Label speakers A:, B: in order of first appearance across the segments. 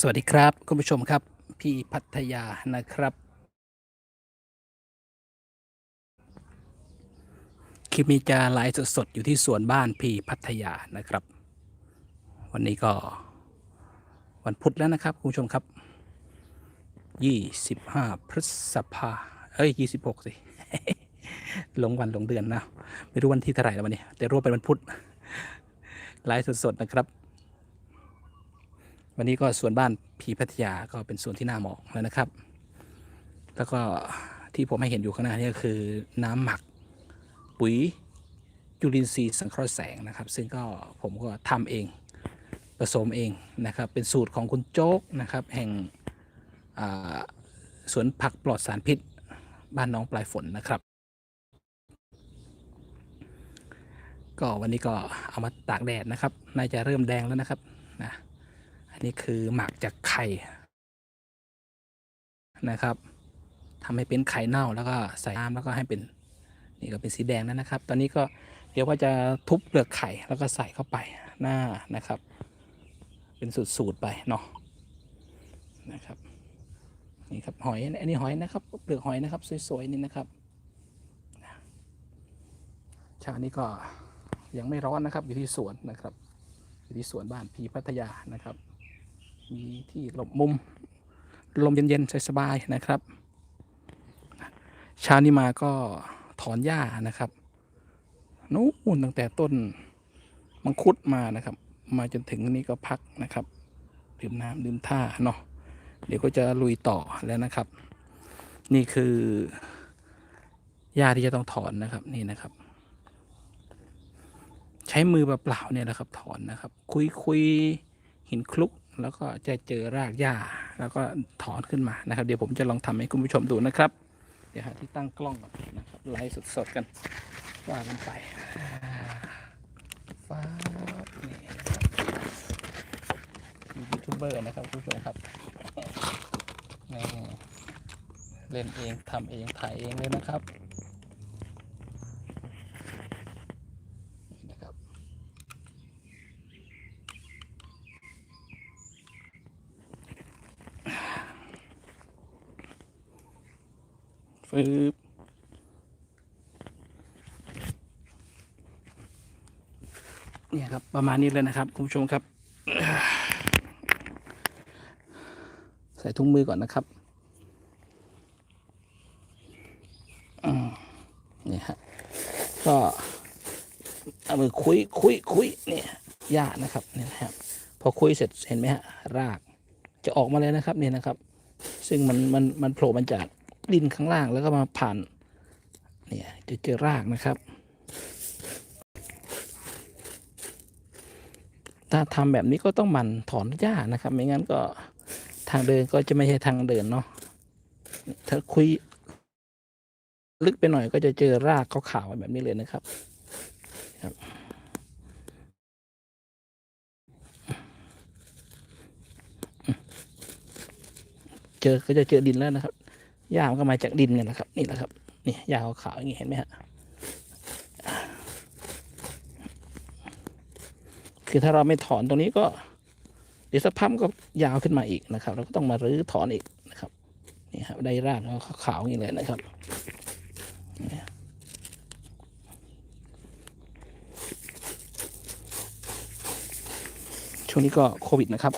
A: สวัสดีครับ คุณผู้ชมครับ พี่พัทยานะครับ คลิปนี้จะไลฟ์สดๆอยู่ที่สวนบ้านพี่พัทยานะครับ วันนี้ก็วันพุธแล้วนะครับ คุณผู้ชมครับ25พฤษภาเอ้ย26สิลงวันลงเดือนนะ ไม่รู้วันที่เท่าไหร่แล้ววันนี้ แต่รู้ว่าเป็นวันพุธไลฟ์สดๆนะครับ วันนี้ก็สวนบ้านพีพัทยาก็เป็นสวนที่น่าเหมาะแล้วนะครับ แล้วก็ที่ผมให้เห็นอยู่ข้างหน้านี่ก็คือน้ำหมักปุ๋ยจุลินทรีย์สังเคราะห์แสงนะครับ ซึ่งก็ผมก็ทำเองผสมเองนะครับ เป็นสูตรของคุณโจ๊กนะครับ แห่งสวนผักปลอดสารพิษ บ้านน้องปลายฝนนะครับ ก็วันนี้ก็เอามาตากแดดนะครับ น่าจะเริ่มแดงแล้วนะครับนะ อันนี้คือหมักจากไข่ นะครับทำให้เป็นไข่เน่าแล้วก็ใส่น้ำแล้วก็ให้เป็นนี่ก็เป็นสีแดงแล้วนะครับ ตอนนี้ก็เดี๋ยวว่าจะทุบเปลือกไข่แล้วก็ใส่เข้าไปหน้านะครับ เป็นสูตรๆไปเนาะนะครับนี่ครับหอยอันนี้หอยนะครับเปลือกหอยนะครับ สวยๆนี่นะครับเชานี้ก็ยังไม่ร้อนนะครับอยู่ที่สวนนะครับอยู่ที่สวนบ้านพีพัทยานะครับ มีที่หลบมุม ลมเย็นๆสบายๆนะครับเช้านี้มาก็ถอนหญ้านะครับนู้นตั้งแต่ต้นมังคุดมานะครับ มาจนถึงนี้ก็พักนะครับดื่มน้ำดื่มท่าเนาะเดี๋ยวก็จะลุยต่อแล้วนะครับ นี่คือหญ้าที่จะต้องถอนนะครับนี่นะครับ ใช้มือเปล่าเนี่ยนะครับ ถอนนะครับ คุยคุยหินคลุก แล้วก็จะเจอรากหญ้า แล้วก็ถอนขึ้นมานะครับ เดี๋ยวผมจะลองทำให้คุณผู้ชมดูนะครับ เดี๋ยวหาที่ตั้งกล้องก่อนนะครับไลฟ์สดๆกันว่ากันไปฟ้าบนี่ยูทูบเบอร์นะครับคุณผู้ชมครับเล่นเองทำเองถ่ายเองเลยนะครับนี่นะครับ ฟืบเนี่ยครับประมาณนี้เลยนะครับ คุณผู้ชมครับ ใส่ถุงมือก่อนนะครับนี่ฮะก็เอามือคุยคุยคุยเนี่ยหญ้านะครับเนี่ยนะครับ พอคุยเสร็จเห็นไหมฮะรากจะออกมาเลยนะครับเนี่ยนะครับ ซึ่งมันมันมันโผล่มาจาก ดินข้างล่างแล้วก็มาผ่านเนี่ยจะเจอรากนะครับถ้าทำแบบนี้ก็ต้องหมันถอนหญ้านะครับ ไม่งั้นก็ทางเดินก็จะไม่ใช่ทางเดินเนาะถ้าคุย ลึกไปหน่อยก็จะเจอรากขาวๆแบบนี้เลยนะครับครับเจอก็จะเจอดินแล้วนะครับ หญ้ามันก็มาจากดินเนี่ยนะครับ นี่แหละครับ นี่หญ้าขาวๆอย่างนี้เห็นไหมฮะคือถ้าเราไม่ถอนตรงนี้ก็ เดี๋ยวสักพักมันก็ยาวขึ้นมาอีกนะครับ เราก็ต้องมารื้อถอนอีกนะครับนี่ครับได้รากแล้วขาวๆอย่างนี้เลยนะครับช่วงนี้ก็โควิดนะครับ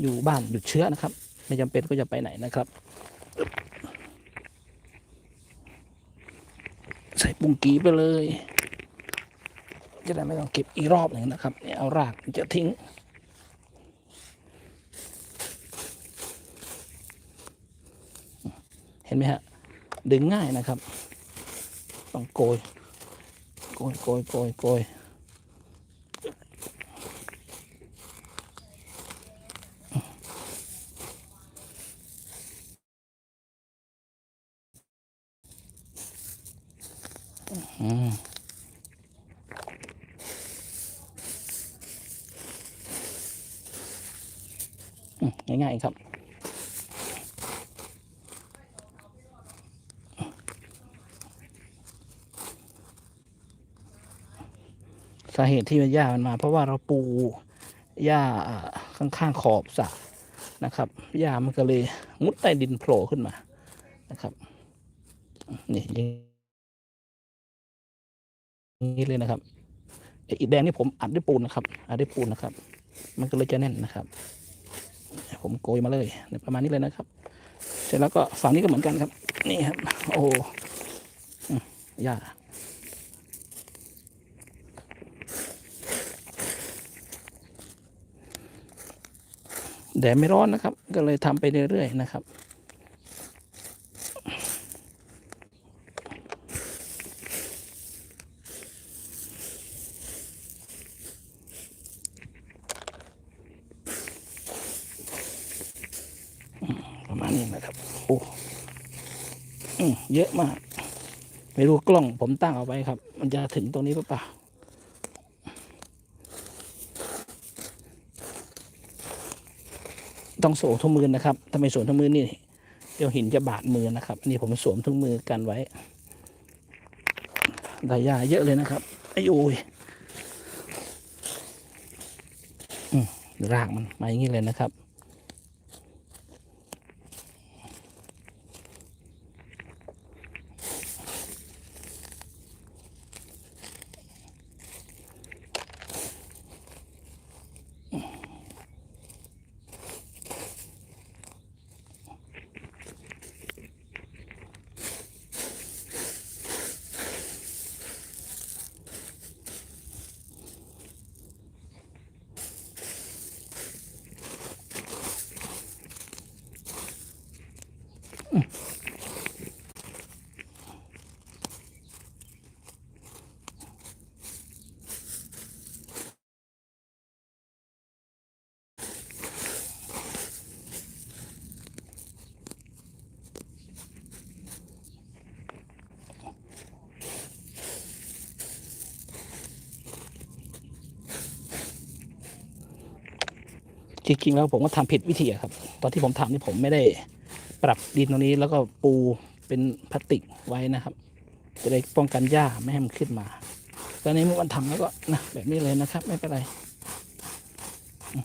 A: อยู่บ้านหยุดเชื้อนะครับ ไม่จำเป็นก็จะไปไหนนะครับ ใส่ ปุงกีไปเลย จะได้ไม่ต้องเก็บอีกรอบหนึ่งนะครับเนี่ยเอารากจะทิ้ง เห็นไหมฮะ ดึงง่ายนะครับ ต้องโกย โกยโกยโกยโกย อืมอืมง่ายๆ ครับ สาเหตุที่มันหญ้ามันมา เพราะว่าเราปูหญ้าข้างๆขอบสระนะครับหญ้ามันก็เลยมุดใต้ดินโผล่ขึ้นมานะครับนี่อย่างนี้เลยนะครับอ้อิฐแดงนี่ผมอัดด้วยปูนนะครับอัดด้วยปูนนะครับ มันก็เลยจะแน่นนะครับ ผมโกยมาเลยประมาณนี้เลยนะครับ เสร็จแล้วก็ฝั่งนี้ก็เหมือนกันครับ นี่ครับ โอ้ยาแดดไม่ร้อนนะครับ ก็เลยทำไปเรื่อยๆนะครับ ประมาณนี้นะครับ โอ้เยอะมาก ไม่รู้กล้องผมตั้งเอาไว้ครับ มันจะถึงตรงนี้หรือเปล่าต้องสวมถุงมือนะครับถ้าไม่สวมถุงมือนี่เดี๋ยวหินจะบาดมือนะครับ นี่ผมสวมถุงมือกันไว้ได้ยาเยอะเลยนะครับ ไอ้โอ้ยรากมันมาอย่างนี้เลยนะครับ จริงๆแล้วผมก็ทำผิดวิธีครับ ตอนที่ผมทำนี่ผมไม่ได้ปรับดินตรงนี้แล้วก็ปูเป็นพลาสติกไว้นะครับ จะได้ป้องกันหญ้าไม่ให้มันขึ้นมา ตอนนี้เมื่อวันทำแล้วก็นะแบบนี้เลยนะครับ ไม่เป็นไรอืม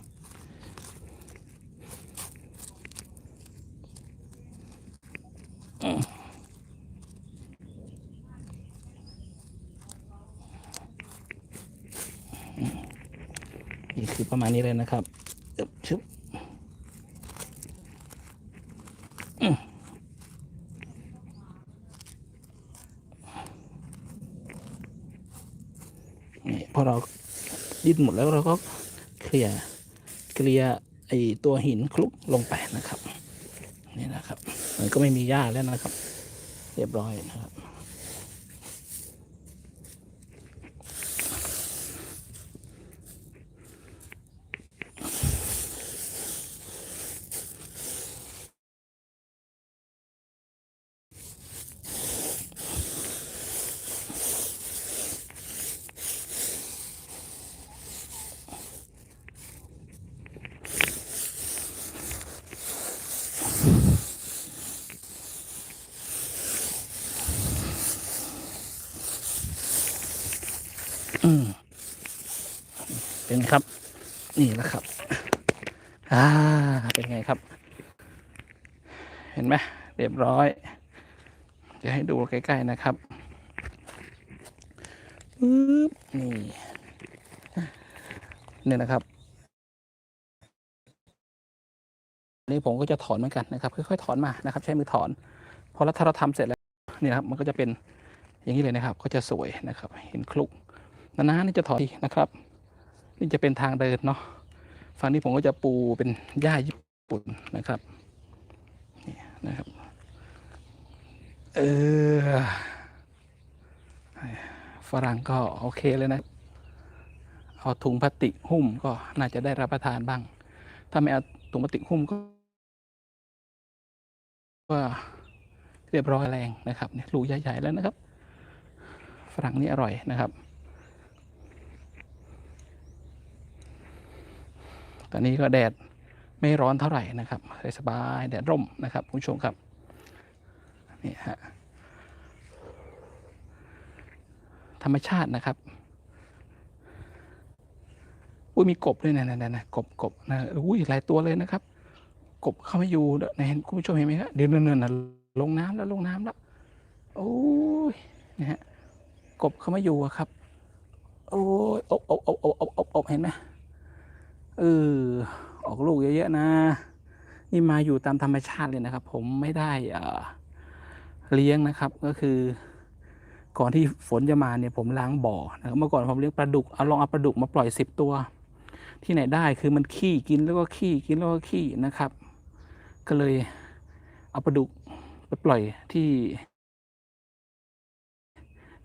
A: อืมอืมนี่คือประมาณนี้เลยนะครับอึ๊บชึบอืมนี่พอเรา ดิ้นหมดแล้วเราก็เคลียร์เคลียร์ไอตัวหินคลุกลงไปนะครับนี่นะครับ มันก็ไม่มีหญ้าแล้วนะครับ เรียบร้อยนะครับ เป็นไงครับ นี่แหละครับ อ่า เป็นไงครับ เห็นไหมเรียบร้อย จะให้ดูใกล้ ๆนะครับปึ๊บนี่นี่นะครับนี่ผมก็จะถอนเหมือนกันนะครับ ค่อยๆถอนมานะครับ ใช้มือถอน พอแล้วถ้าเราทำเสร็จแล้วนี่นะครับ มันก็จะเป็นอย่างนี้เลยนะครับ ก็จะสวยนะครับ เห็นคลุกนานๆนี่จะถอยทีนะครับ นี่จะเป็นทางเดินเนาะฝั่งนี้ผมก็จะปูเป็นหญ้าญี่ปุ่นนะครับนี่นะครับ เออฝรั่งก็โอเคเลยนะ เอาถุงพลาสติกหุ้มก็น่าจะได้รับประทานบ้าง ถ้าไม่เอาถุงพลาสติกหุ้มก็ก็เรียบร้อยแรงนะครับเนี่ยรูใหญ่ๆแล้วนะครับ ฝรั่งนี่อร่อยนะครับ ตอนนี้ก็แดดไม่ร้อนเท่าไหร่นะครับสบายแดดร่มนะครับคุณผู้ชมครับนี่ฮะธรรมชาตินะครับอุ้ยมีกบด้วยนะนะนะนะกบกบนะอุ้ยหลายตัวเลยนะครับ กบเข้ามาอยู่เด้อเห็นคุณผู้ชมเห็นไหมครับเดี๋ยวเนินๆนะลงน้ำแล้วลงน้ำแล้วโอ้ยนะฮะกบเข้ามาอยู่อะครับ โอ้ยอบอบอบอบอบอบเห็นไหม เออออกลูกเยอะๆนะ นี่มาอยู่ตามธรรมชาติเลยนะครับ ผมไม่ได้เอ่อเลี้ยงนะครับก็คือ ก่อนที่ฝนจะมาเนี่ยผมล้างบ่อนะครับเมื่อก่อนผมเลี้ยงปลาดุกเอาลองเอาปลาดุกมาปล่อยสิบตัว ที่ไหนได้คือมันขี้กินแล้วก็ขี้กินแล้วก็ขี้นะครับ ก็เลยเอาปลาดุกไปปล่อยที่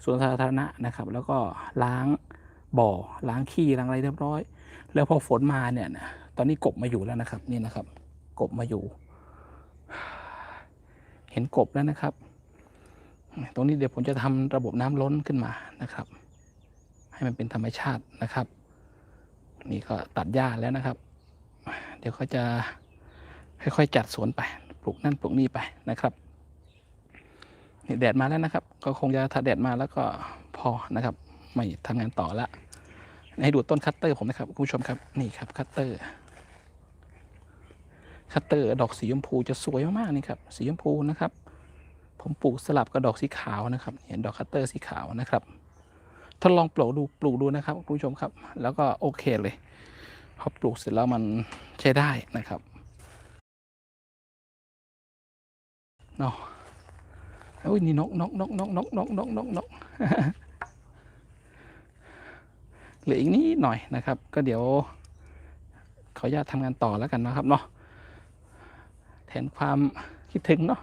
A: สวนสาธารณะนะครับ แล้วก็ล้างบ่อล้างขี้ล้างอะไรเรียบร้อย แล้วพอฝนมาเนี่ยนะตอนนี้กบมาอยู่แล้วนะครับ นี่นะครับ กบมาอยู่ เห็นกบแล้วนะครับ ตรงนี้เดี๋ยวผมจะทำระบบน้ำล้นขึ้นมานะครับ ให้มันเป็นธรรมชาตินะครับ นี่ก็ตัดหญ้าแล้วนะครับ เดี๋ยวก็จะค่อยๆจัดสวนไป ปลูกนั่นปลูกนี่ไปนะครับนี่แดดมาแล้วนะครับ ก็คงจะถ้าแดดมาแล้วก็พอนะครับ ไม่ทำงานต่อละ ให้ดูต้นคัตเตอร์ผมนะครับคุณผู้ชมครับนี่ครับคัตเตอร์คัตเตอร์ดอกสีชมพูจะสวยมากๆนี่ครับสีชมพูนะครับ ผมปลูกสลับกับดอกสีขาวนะครับเห็นดอกคัตเตอร์สีขาวนะครับทดลองปลูกดูปลูกดูนะครับคุณผู้ชมครับ แล้วก็โอเคเลยพอปลูกเสร็จแล้วมันใช้ได้นะครับเนาะโอ้ยนี่นกนกนกนกนกนกนกนกนก เหลืออีกนิดหน่อยนะครับ ก็เดี๋ยวขออนุญาตทำงานต่อแล้วกันนะครับเนาะแทนความคิดถึงเนาะ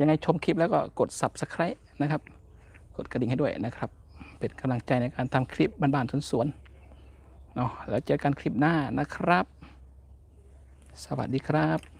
A: ยังไงชมคลิปแล้วก็กด subscribe นะครับ กดกระดิ่งให้ด้วยนะครับ เป็นกำลังใจในการทำคลิปบ้านๆสวนๆเนาะแล้วเจอกันคลิปหน้านะครับ สวัสดีครับ